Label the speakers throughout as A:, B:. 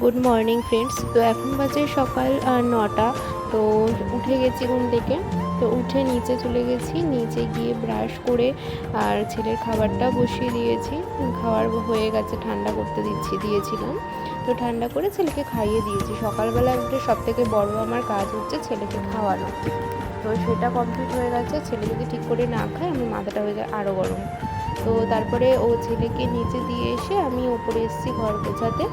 A: Good morning friends তো এখন বাজে সকাল নটা। তো উঠে গেছি ঘুম থেকে। তো উঠে নিচে চলে গেছি। নিচে গিয়ে ব্রাশ করে আর ছেলের খাবারটা বসিয়ে দিয়েছি। খাবার হয়ে গেছে, ঠান্ডা করতে দিচ্ছি, দিয়েছিলাম। তো ঠান্ডা করে ছেলেকে খাইয়ে দিয়েছি। সকালবেলা উঠে সব থেকে বড় আমার কাজ হচ্ছে ছেলেকে খাওয়ানো। তো সেটা কমপ্লিট হয়ে গেছে। ছেলে যদি ঠিক করে না খায়, আমার মাথাটা হয়ে যায় আরও গরম। তো তারপরে ও ছেলেকে নিচে দিয়ে এসে আমি ওপরে এসেছি ঘর গোছাতে।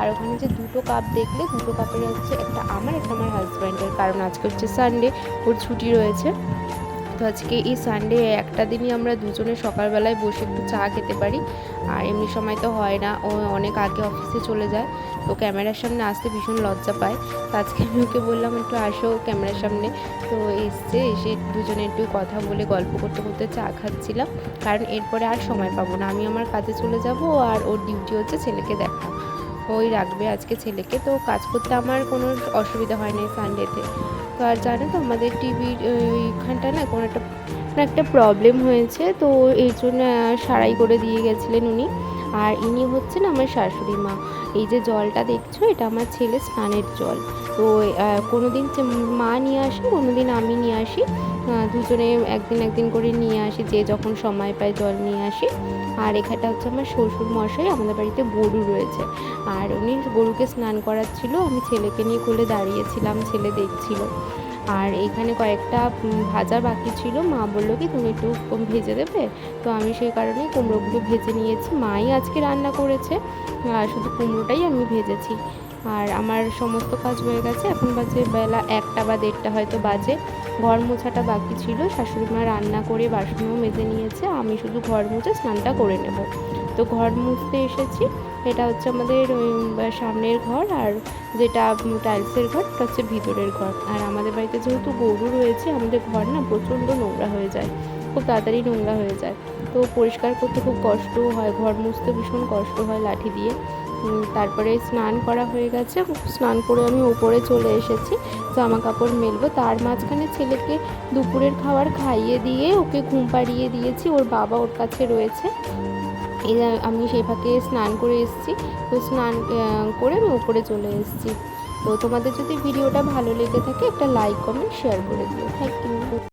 A: আর ওখানে যে দুটো কাপ দেখলে, দুটো কাপের হচ্ছে একটা আমার একটা আমার হাজব্যান্ডের কারণ আজকে হচ্ছে সানডে ওর ছুটি রয়েছে। তো আজকে এই সানডে একটা দিনই আমরা দুজনে সকালবেলায় বসে একটু চা খেতে পারি। আর এমনি সময় তো হয় না, ও অনেক আগে অফিসে চলে যায়। তো ক্যামেরার সামনে আসতে ভীষণ লজ্জা পায়। তো আজকে আমি ওকে বললাম, একটু আসো ক্যামেরার সামনে। তো এসছে, এসে দুজনে একটু কথা বলে, গল্প করতে করতে চা খাচ্ছিলাম। কারণ এরপরে আর সময় পাবো না। আমি আমার কাজে চলে যাব আর ওর ডিউটি হচ্ছে ছেলেকে দেখা। ওই রাখবে আজকে ছেলেকে। তো কাজ করতে আমার কোনো অসুবিধা হয় না সানডেতে তো আর জানো তো, আমাদের টিভির ওইখানটা না কোনো একটা একটা প্রবলেম হয়েছে। তো এই জন্য সারাই করে দিয়ে গেছিলেন উনি। আর ইনি হচ্ছেন আমার শাশুড়ি মা। এই যে জলটা দেখছ, এটা আমার ছেলে স্নানের জল। তো কোনো দিন মা নিয়ে আসে কোনো দিন আমি নিয়ে আসি। দুজনে একদিন একদিন করে নিয়ে আসি, যে যখন সময় পায় জল নিয়ে আসি। আর এখানটা হচ্ছে আমার শ্বশুর মশাই, আমাদের বাড়িতে গরু রয়েছে। আর উনি গরুকে স্নান করাচ্ছিল, আমি ছেলেকে নিয়ে কোলে দাঁড়িয়েছিলাম, ছেলে দেখছিল। আর এখানে কয়েকটা ভাজা বাকি ছিল, মা বলল কি, তুমি একটু ভেজে দেবে? তো আমি সেই কারণে কুমড়োগুলো ভেজে নিয়েছি। মাই আজকে রান্না করেছে শুধু কুমড়োটাই আমি ভেজেছি। আর আমার সমস্ত কাজ হয়ে গেছে। এখন বাজে বেলা একটা বা দেড়টা হয়তো বাজে। ঘর মোছাটা বাকি ছিল। শাশুড়ি মা রান্না করে বাসনও মেজে নিয়েছে। আমি শুধু ঘর মুছে স্নানটা করে নেব। তো ঘর মুছতে এসেছি। এটা হচ্ছে আমাদের সামনের ঘর আর যেটা টাইলসের ঘর, এটা হচ্ছে ভিতরের ঘর। আর আমাদের বাড়িতে যেহেতু গরু রয়েছে, আমাদের ঘর না প্রচণ্ড নোংরা হয়ে যায়। খুব তাড়াতাড়ি নোংরা হয়ে যায়। তো পরিষ্কার করতে খুব কষ্টও হয়। ঘর মুছতে ভীষণ কষ্ট হয় লাঠি দিয়ে। তারপরে স্নান করা হয়ে গেছে। স্নান করে আমি উপরে চলে এসেছি। জামা কাপড় মেলবো। তার মাঝখানে ছেলেকে দুপুরের খাবার খাইয়ে দিয়ে ওকে ঘুম পাড়িয়ে দিয়েছি। ওর বাবা ওর কাছে রয়েছে। এই আমি সেই স্নান করে এসেছি। তো স্নান করে আমি উপরে চলে এসেছি। তো তোমাদের যদি ভিডিওটা ভালো লেগে থাকে, একটা লাইক কমেন্ট শেয়ার করে দিও। Thank you